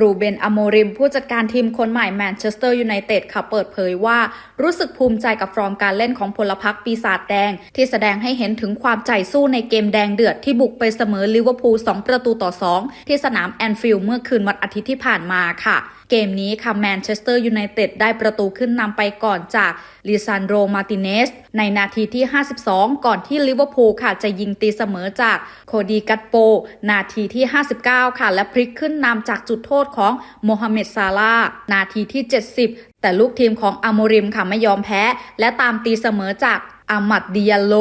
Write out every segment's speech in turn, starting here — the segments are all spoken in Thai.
รูเบนอโมริม ผู้จัดการทีมคนใหม่แมนเชสเตอร์ยูไนเต็ดค่ะเปิดเผยว่า รู้สึกภูมิใจกับฟอร์มการเล่นของพลพรรคปีศาจแดง ที่แสดงให้เห็นถึงความใจสู้ในเกมแดงเดือดที่บุกไปเสมอลิเวอร์พูล2ประตูต่อ 2 ที่สนามแอนฟิลด์เมื่อคืนวันอาทิตย์ที่ผ่านมาค่ะ เกมนี้ค่ะแมนเชสเตอร์ยูไนเต็ดได้ประตูขึ้นนำไปก่อนจากลิซานโดมาติเนสในนาทีที่ 52 ก่อนที่ลิเวอร์พูลค่ะจะยิงตีเสมอจากโคดีกัตโป นาทีที่ 59 ค่ะ และพลิกขึ้นนำจากจุดโทษของโมฮัมเหม็ดซาลาห์นาทีที่ 70 แต่ลูกทีมของอาโมริมค่ะไม่ยอมแพ้ และตามตีเสมอจากอามัดดิยาโล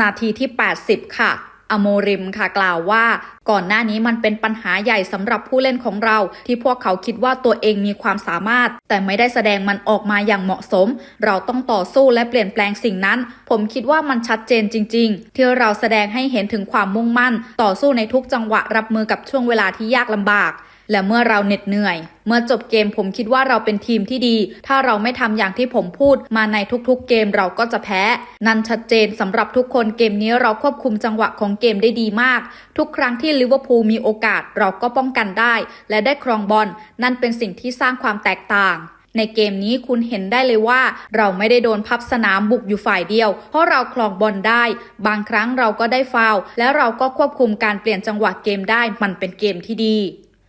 นาทีที่ 80 ค่ะ อโมริมค่ะกล่าวว่า ก่อนหน้านี้มันเป็นปัญหาใหญ่สำหรับผู้เล่นของเรา ที่พวกเขาคิดว่าตัวเองมีความสามารถ แต่ไม่ได้แสดงมันออกมาอย่างเหมาะสม เราต้องต่อสู้และเปลี่ยนแปลงสิ่งนั้น ผมคิดว่ามันชัดเจนจริง ๆ ที่เราแสดงให้เห็นถึงความมุ่งมั่น ต่อสู้ในทุกจังหวะรับมือกับช่วงเวลาที่ยากลำบาก และเมื่อเราเหน็ดเหนื่อย เมื่อจบเกมผมคิดว่าเราเป็นทีมที่ดี ถ้าเราไม่ทำอย่างที่ผมพูดมาในทุกๆเกมเราก็จะแพ้ นั่นชัดเจนสำหรับทุกคนเกมนี้เราควบคุมจังหวะของเกมได้ดีมาก ทุกครั้งที่ลิเวอร์พูลมีโอกาสเราก็ป้องกันได้ และได้ครองบอลนั่นเป็นสิ่งที่สร้างความแตกต่างในเกมนี้คุณเห็นได้เลยว่า เราไม่ได้โดนพับสนามบุกอยู่ฝ่ายเดียว เพราะเราคลองบอลได้ บางครั้งเราก็ได้ฟาวและเราก็ควบคุมการเปลี่ยนจังหวะเกมได้มันเป็นเกมที่ดี